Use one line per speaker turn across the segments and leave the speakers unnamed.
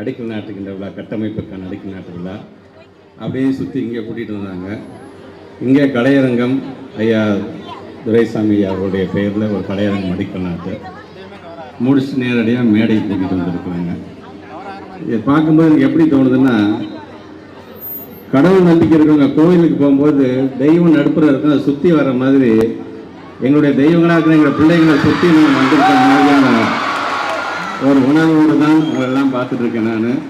அடிக்கல் நாட்டுக்கின்ற விழா கட்டமைப்புக்கான அடிக்கல் நாட்டு விழா. அப்படியே சுற்றி இங்கே கூட்டிகிட்டு வந்தாங்க. இங்கே கலையரங்கம் ஐயா துரைசாமி ஐயா அவருடைய பெயரில் ஒரு கலையரங்கம் அடிக்கல் நாட்டு. முடிச்சு நேரடியாக மேடை கூட்டிகிட்டு வந்திருக்கிறாங்க. இதை பார்க்கும்போது எனக்கு எப்படி தோணுதுன்னா கடவுள் நம்பிக்கை இருக்கிறவங்க கோயிலுக்கு போகும்போது தெய்வம் நடுப்புற இருக்கும் அதை சுற்றி வர மாதிரி எங்களுடைய தெய்வங்களாக இருக்கிற எங்கள் பிள்ளைங்களை சுற்றி நம்ம வந்திருக்க மாதிரியான ஒரு உணர்வோடு தான் பார்த்துட்ருக்கேன் இருக்கேன் நான்.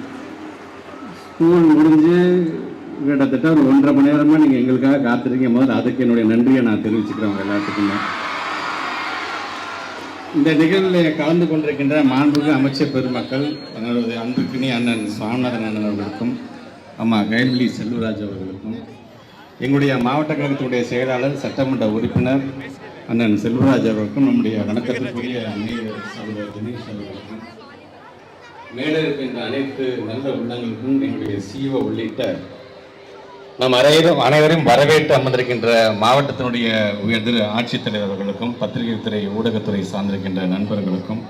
ஸ்கூல் முடிஞ்சு கிட்டத்தட்ட ஒரு ஒன்றரை மணி நேரமாக நீங்கள் எங்களுக்காக காத்திருக்கீங்க. முதல்ல அதுக்கு என்னுடைய நன்றியை நான் தெரிவிச்சுக்கிறேன் உங்கள் எல்லாத்துக்குமே. இந்த நிகழ்வில் கலந்து கொண்டிருக்கின்ற மாண்புமிகு அமைச்சர் பெருமக்கள் எனது அன்புக்கினி அண்ணன் சுவாமிநாதன் அண்ணன் அவர்களுக்கும் அம்மா கைல்விழி செல்வராஜ் அவர்களுக்கும் எங்களுடைய மாவட்ட கழகத்தினுடைய செயலாளர் சட்டமன்ற உறுப்பினர் அண்ணன் செல்வராஜ் அவர்களுக்கும் நம்முடைய வணக்கத்திற்குரிய மேயர் சகோதரர் தினேஷ் அவர்களுக்கும் மேலே இருக்கின்ற அனைத்து நல்ல உள்ளங்களுக்கும் எங்களுடைய சிஓ உள்ளிட்ட நம் அனைவரும் அனைவரும் வரவேற்று அமர்ந்திருக்கின்ற மாவட்டத்தினுடைய உயர் திரு ஆட்சித்தலைவர் அவர்களுக்கும் பத்திரிகை துறை ஊடகத்துறை சார்ந்திருக்கின்ற நண்பர்களுக்கும்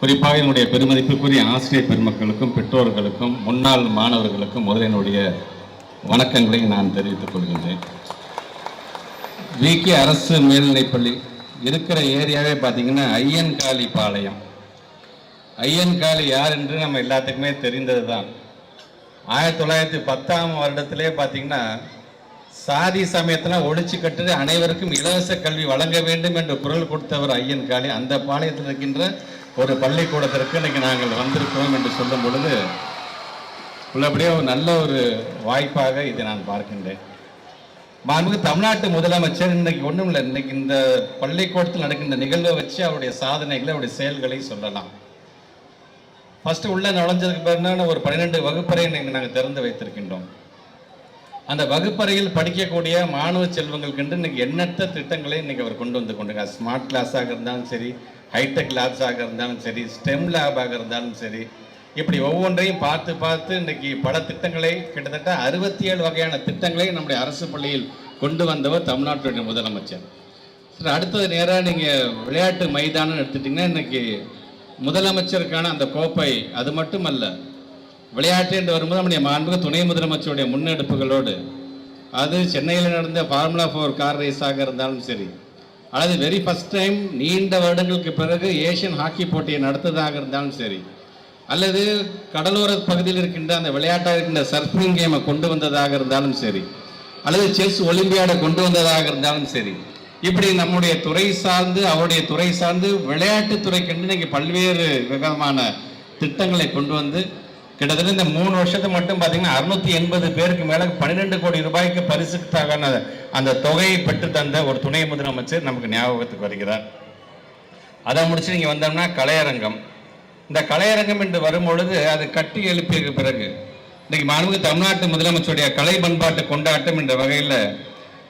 குறிப்பாக என்னுடைய பெருமதிப்புக்குரிய ஆசிரியர் பெருமக்களுக்கும் பெற்றோர்களுக்கும் முன்னாள் மாணவர்களுக்கும் முதலினுடைய என்னுடைய வணக்கங்களை நான் தெரிவித்துக் கொள்கின்றேன். விகே அரசு மேல்நிலைப்பள்ளி இருக்கிற ஏரியாவே பார்த்தீங்கன்னா ஐயன்காளி பாளையம். ஐயன்காளி யார் என்று நம்ம எல்லாத்துக்குமே தெரிந்தது தான் ஆயிரத்தி தொள்ளாயிரத்தி பத்தாம் வருடத்திலே பார்த்தீங்கன்னா சாதி சமயத்தில் ஒழிச்சு கட்டு அனைவருக்கும் இலவச கல்வி வழங்க வேண்டும் என்று குரல் கொடுத்தவர் ஐயன் காளி. அந்த பாளையத்தில் இருக்கின்ற ஒரு பள்ளிக்கூடத்திற்கு இன்னைக்கு நாங்கள் வந்திருக்கிறோம் என்று சொல்லும் பொழுது உள்ளபடியே ஒரு நல்ல ஒரு வாய்ப்பாக இதை நான் பார்க்கின்றேன். மாண்புமிகு தமிழ்நாட்டு முதலமைச்சர் இன்னைக்கு ஒன்றும் இல்லை இன்னைக்கு இந்த பள்ளிக்கூடத்தில் நடக்கின்ற நிகழ்வை வச்சு அவருடைய சாதனைகளை அவருடைய செயல்களை சொல்லலாம். ஃபஸ்ட்டு உள்ளே நுழைஞ்சதுக்கு பிறகு ஒரு பன்னிரெண்டு வகுப்பறை நீங்கள் நாங்கள் திறந்து வைத்திருக்கின்றோம். அந்த வகுப்பறையில் படிக்கக்கூடிய மாணவ செல்வங்களுக்கு இன்னைக்கு எண்ணற்ற திட்டங்களை இன்றைக்கி அவர் கொண்டு வந்து கொண்டுங்க ஸ்மார்ட் கிளாஸாக இருந்தாலும் சரி ஹைடெக் லேப்ஸாக இருந்தாலும் சரி ஸ்டெம் லேபாக இருந்தாலும் சரி இப்படி ஒவ்வொன்றையும் பார்த்து பார்த்து இன்னைக்கு பல திட்டங்களை கிட்டத்தட்ட அறுபத்தி ஏழு வகையான திட்டங்களை நம்முடைய அரசு பள்ளியில் கொண்டு வந்தவர் தமிழ்நாட்டுடைய முதலமைச்சர். சார் அடுத்தது நேராக நீங்கள் விளையாட்டு மைதானம் எடுத்துட்டிங்கன்னா இன்றைக்கி முதலமைச்சருக்கான அந்த கோப்பை அது மட்டுமல்ல விளையாட்டு என்று வரும்போது நம்முடைய மாண்புக்கு துணை முதலமைச்சருடைய முன்னெடுப்புகளோடு அது சென்னையில் நடந்த ஃபார்முலா ஃபோர் கார் ரேஸாக இருந்தாலும் சரி அல்லது வெரி ஃபஸ்ட் டைம் நீண்ட வருடங்களுக்கு பிறகு ஏஷியன் ஹாக்கி போட்டியை நடத்ததாக இருந்தாலும் சரி அல்லது கடலோர பகுதியில் இருக்கின்ற அந்த விளையாட்டாக இருக்கின்ற சர்ஃபிங் கேமை கொண்டு வந்ததாக இருந்தாலும் சரி அல்லது செஸ் ஒலிம்பியாடை கொண்டு வந்ததாக இருந்தாலும் சரி இப்படி நம்முடைய துறை சார்ந்து அவருடைய துறை சார்ந்து விளையாட்டுத்துறைக்கு இன்னைக்கு பல்வேறு விதமான திட்டங்களை கொண்டு வந்து கிட்டத்தட்ட இந்த மூணு வருஷத்தை மட்டும் பார்த்தீங்கன்னா அறுநூத்தி எண்பது பேருக்கு மேலே பன்னிரெண்டு கோடி ரூபாய்க்கு பரிசுக்கான அந்த தொகையை பெற்று தந்த ஒரு துணை முதலமைச்சர் நமக்கு ஞாபகத்துக்கு வருகிறார். அதை முடிச்சு நீங்கள் வந்தோம்னா கலையரங்கம். இந்த கலையரங்கம் என்று வரும்பொழுது அது கட்டி எழுப்பிய பிறகு இன்னைக்கு மாண்புமிகு தமிழ்நாட்டு முதலமைச்சருடைய கலை பண்பாட்டு கொண்டாட்டம் என்ற வகையில்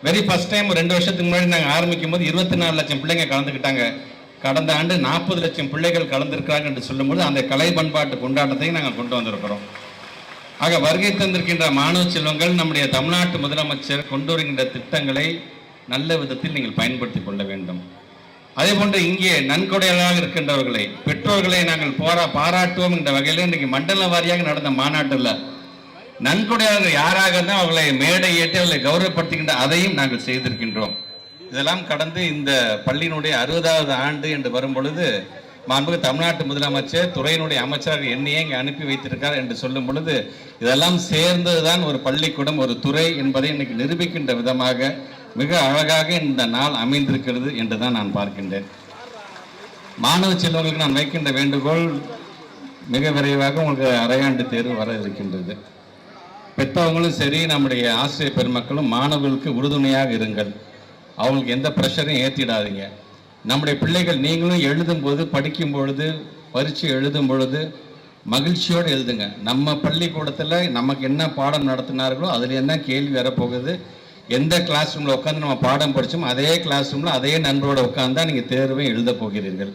வெரி ஃபஸ்ட் டைம் ரெண்டு வருஷத்துக்கு முன்னாடி நாங்கள் ஆரம்பிக்கும் போது இருபத்தி நாலு லட்சம் பிள்ளைங்க கலந்துக்கிட்டாங்க. கடந்த ஆண்டு நாற்பது லட்சம் பிள்ளைகள் கலந்திருக்கிறாங்க என்று சொல்லும்போது அந்த கலை பண்பாட்டு கொண்டாட்டத்தையும் நாங்கள் கொண்டு வந்திருக்கிறோம். ஆக வருகை தந்திருக்கின்ற மாணவ செல்வங்கள் நம்முடைய தமிழ்நாட்டு முதலமைச்சர் கொண்டு வருகின்ற திட்டங்களை நல்ல விதத்தில் நீங்கள் பயன்படுத்தி கொள்ள வேண்டும். அதே போன்று இங்கே நன்கொடையாளராக இருக்கின்றவர்களை பெற்றோர்களை நாங்கள் போரா பாராட்டுவோம் என்ற வகையில் இன்றைக்கு மண்டல வாரியாக நடந்த மாநாட்டில் நன்கொடையாளர்கள் யாராக இருந்தால் அவர்களை மேடை ஏற்றி அவர்களை கௌரவப்படுத்துகின்ற அதையும் நாங்கள் செய்திருக்கின்றோம். இதெல்லாம் கடந்து இந்த பள்ளியினுடைய அறுபதாவது ஆண்டு என்று வரும் பொழுது மாண்புக்கு தமிழ்நாட்டு முதலமைச்சர் துறையினுடைய அமைச்சராக என்னையே இங்கே அனுப்பி வைத்திருக்கார் என்று சொல்லும் பொழுது இதெல்லாம் சேர்ந்ததுதான் ஒரு பள்ளிக்கூடம் ஒரு துறை என்பதை இன்னைக்கு நிரூபிக்கின்ற விதமாக மிக அழகாக இந்த நாள் அமைந்திருக்கிறது என்று தான் நான் பார்க்கின்றேன். மாணவ செல்வங்களுக்கு நான் வைக்கின்ற வேண்டுகோள் மிக விரைவாக உங்களுக்கு அரையாண்டு தேர்வு வர இருக்கின்றது. பெற்றவங்களும் சரி நம்முடைய ஆசிரியர் பெருமக்களும் மாணவர்களுக்கு உறுதுணையாக இருங்கள். அவங்களுக்கு எந்த ப்ரெஷரையும் ஏற்றிடாதீங்க நம்முடைய பிள்ளைகள் நீங்களும் எழுதும் போது படிக்கும் பொழுது பரீட்சை எழுதும் பொழுது மகிழ்ச்சியோடு எழுதுங்க. நம்ம பள்ளிக்கூடத்தில் நமக்கு என்ன பாடம் நடத்தினார்களோ அதில் என்ன கேள்வி வரப்போகுது எந்த கிளாஸ் ரூமில் உட்காந்து நம்ம பாடம் படித்தோம் அதே கிளாஸ் ரூமில் அதே நண்பரோட உட்காந்தா நீங்கள் தேர்வை எழுத போகிறீர்கள்.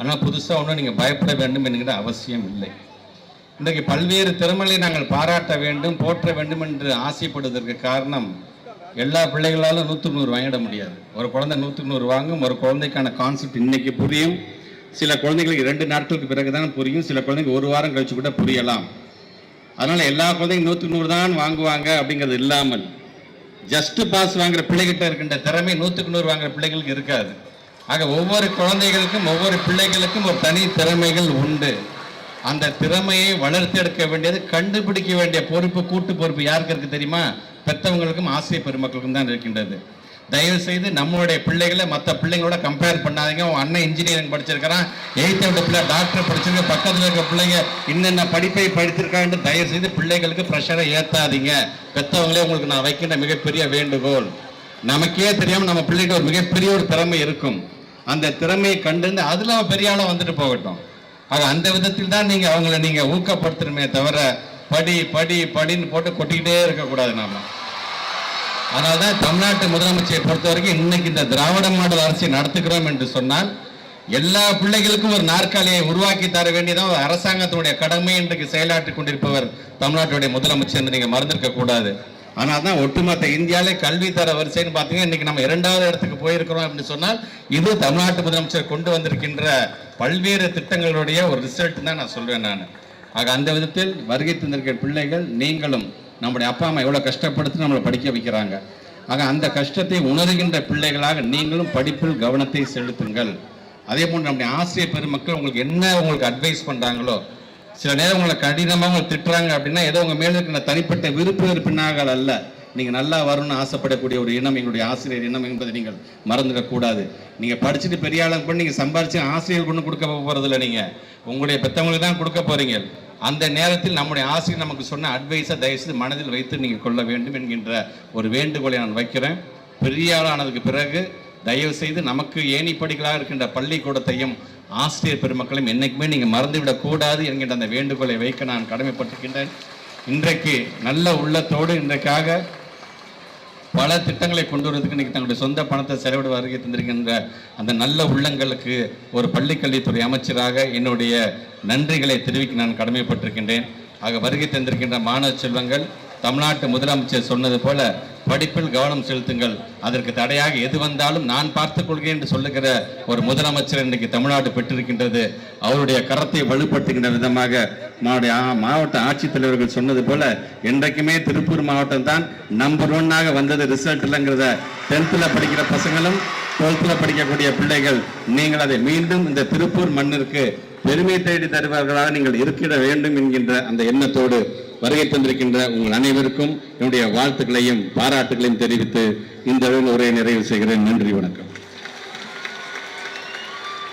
ஆனால் புதுசாக ஒன்றும் நீங்கள் பயப்பட வேண்டும் என்கிற அவசியம் இல்லை. இன்றைக்கு பல்வேறு திறமைகளை நாங்கள் பாராட்ட வேண்டும் போற்ற வேண்டும் என்று ஆசைப்படுவதற்கு காரணம் எல்லா பிள்ளைகளாலும் நூற்றுக்கு நூறு வாங்கிட முடியாது. ஒரு குழந்தை நூற்றுக்கு நூறு வாங்கும் ஒரு குழந்தைக்கான கான்செப்ட் இன்னைக்கு புரியும். சில குழந்தைகளுக்கு இரண்டு நாட்களுக்கு பிறகு தான் புரியும் சில குழந்தைங்க ஒரு வாரம் கழிச்சு கூட புரியலாம். அதனால் எல்லா குழந்தைங்க நூற்றுக்கு நூறு தான் வாங்குவாங்க அப்படிங்கிறது இல்லாமல் ஜஸ்ட் பாஸ் வாங்குற பிள்ளைகிட்ட இருக்கின்ற திறமை நூற்றுக்கு நூறு வாங்குற பிள்ளைகளுக்கு இருக்காது. ஆக ஒவ்வொரு குழந்தைகளுக்கும் ஒவ்வொரு பிள்ளைகளுக்கும் ஒரு தனி திறமைகள் உண்டு. அந்த திறமையை வளர்த்தெடுக்க வேண்டியது கண்டுபிடிக்க வேண்டிய பொறுப்பு கூட்டு பொறுப்பு யாருக்கு இருக்கு தெரியுமா? பெற்றவங்களுக்கும் ஆசிரியர் பெருமக்களுக்கும் தான் இருக்கின்றது. தயவு செய்து நம்மளுடைய பிள்ளைகளை மற்ற பிள்ளைங்களோட கம்பேர் பண்ணாதீங்க. உன் அண்ணன் இன்ஜினியரிங் படிச்சிருக்கிறான் எயித்து விட பிள்ளை டாக்டர் படிச்சிருக்க பக்கத்தில் இருக்க பிள்ளைங்க என்னென்ன படிப்பை படித்திருக்கான்னு தயவு செய்து பிள்ளைகளுக்கு ப்ரெஷரை ஏற்றாதீங்க பெற்றவங்களே உங்களுக்கு நான் வைக்கின்ற மிகப்பெரிய வேண்டுகோள். நமக்கே தெரியாம நம்ம பிள்ளைகிட்ட ஒரு மிகப்பெரிய ஒரு திறமை இருக்கும். அந்த திறமையை கண்டு அதுல அவன் பெரிய ஆளும் வந்துட்டு போகட்டும். ஆக அந்த விதத்தில் தான் நீங்கள் அவங்கள நீங்க ஊக்கப்படுத்தணுமே தவிர படி படி படின்னு போட்டு கொட்டிக்கிட்டே இருக்கக்கூடாது நாம. அதனால தான் தமிழ்நாட்டு முதலமைச்சரை பொறுத்த வரைக்கும் இன்னைக்கு இந்த திராவிட மாடல் அரசை நடத்துகிறோம் என்று சொன்னால் எல்லா பிள்ளைகளுக்கும் ஒரு நாற்காலியை உருவாக்கி தர வேண்டியதான் ஒரு அரசாங்கத்தினுடைய கடமை இன்றைக்கு செயலாற்றி கொண்டிருப்பவர் தமிழ்நாட்டுடைய முதலமைச்சர் என்று நீங்கள் மறந்திருக்க கூடாது. ஆனால் தான் ஒட்டுமொத்த இந்தியாவிலே கல்வி தர வரிசைன்னு பார்த்தீங்கன்னா இன்றைக்கி நம்ம இரண்டாவது இடத்துக்கு போயிருக்கிறோம் அப்படின்னு சொன்னால் இது தமிழ்நாட்டு முதலமைச்சர் கொண்டு வந்திருக்கின்ற பல்வேறு திட்டங்களுடைய ஒரு ரிசல்ட் தான் நான் சொல்வேன் நான். ஆக அந்த விதத்தில் வருகை தந்திருக்கிற பிள்ளைகள் நீங்களும் நம்முடைய அப்பா அம்மா எவ்வளோ கஷ்டப்படுத்தி நம்மளை படிக்க வைக்கிறாங்க. ஆக அந்த கஷ்டத்தை உணர்கின்ற பிள்ளைகளாக நீங்களும் படிப்பில் கவனத்தை செலுத்துங்கள். அதே போன்று நம்முடைய ஆசிரியர் பெருமக்கள் உங்களுக்கு என்ன உங்களுக்கு அட்வைஸ் பண்ணுறாங்களோ சில நேரம் உங்களை கடினமாக உங்களை திட்டுறாங்க அப்படின்னா ஏதோ உங்கள் மேல இருக்கிற தனிப்பட்ட விருப்ப வெறுப்பினார்கள் அல்ல. நீங்கள் நல்லா வரணும்னு ஆசைப்படக்கூடிய ஒரு இனம் எங்களுடைய ஆசிரியர் இனம் என்பதை நீங்கள் மறந்துடக்கூடாது நீங்கள் படிச்சுட்டு பெரிய ஆளுங்க பண்ணி நீங்கள் சம்பாரிச்சு ஆசிரியர் கொண்டு கொடுக்க போகிறது இல்லை நீங்கள் உங்களுடைய பெற்றவங்களுக்கு தான் கொடுக்க போகிறீங்க அந்த நேரத்தில் நம்முடைய ஆசிரியர் நமக்கு சொன்ன அட்வைஸை தயவுசெய்து மனதில் வைத்து நீங்கள் கொள்ள வேண்டும் என்கின்ற ஒரு வேண்டுகோளை நான் வைக்கிறேன். பெரிய ஆளானதுக்கு பிறகு தயவு செய்து நமக்கு ஏணிப்படிகளாக இருக்கின்ற பள்ளிக்கூடத்தையும் ஆசிரியர் பெருமக்களையும் என்னைக்குமே நீங்கள் மறந்துவிடக்கூடாது என்கின்ற அந்த வேண்டுகோளை வைக்க நான் கடமைப்பட்டிருக்கின்றேன். இன்றைக்கு நல்ல உள்ளத்தோடு இன்றைக்காக பல திட்டங்களை கொண்டு வருவதற்கு இன்றைக்கி தங்களுடைய சொந்த பணத்தை செலவிட வருகை தந்திருக்கின்ற அந்த நல்ல உள்ளங்களுக்கு ஒரு பள்ளிக்கல்வித்துறை அமைச்சராக என்னுடைய நன்றிகளை தெரிவிக்க நான் கடமைப்பட்டிருக்கின்றேன். ஆக வருகை தந்திருக்கின்ற மாணவ செல்வங்கள் தமிழ்நாட்டு முதலமைச்சர் சொன்னது போல படிப்பில் கவனம் செலுத்துங்கள். அதற்கு தடையாக எது வந்தாலும் நான் பார்த்துக் கொள்கிறேன் என்று சொல்லுகிற ஒரு முதலமைச்சர் இன்றைக்கு தமிழ்நாடு பெற்றிருக்கின்றது. அவருடைய கரத்தை வலுப்படுத்துகின்ற விதமாக நம்முடைய மாவட்ட ஆட்சித்தலைவர்கள் சொன்னது போல என்றைக்குமே திருப்பூர் மாவட்டம் தான் நம்பர் ஒன்னாக வந்தது ரிசல்ட் இல்லைங்கிறத டென்த்தில் படிக்கிற பசங்களும் டுவெல்த்தில் படிக்கக்கூடிய பிள்ளைகள் நீங்கள் அதை மீண்டும் இந்த திருப்பூர் மண்ணிற்கு பெருமை தேடி தருவார்களாக நீங்கள் இருக்கிட வேண்டும் என்கின்ற அந்த எண்ணத்தோடு வருகை தந்திருக்கின்ற உங்கள் அனைவருக்கும் என்னுடைய வாழ்த்துக்களையும் பாராட்டுகளையும் தெரிவித்து இந்த உரையை நிறைவு செய்கிறேன். நன்றி வணக்கம்.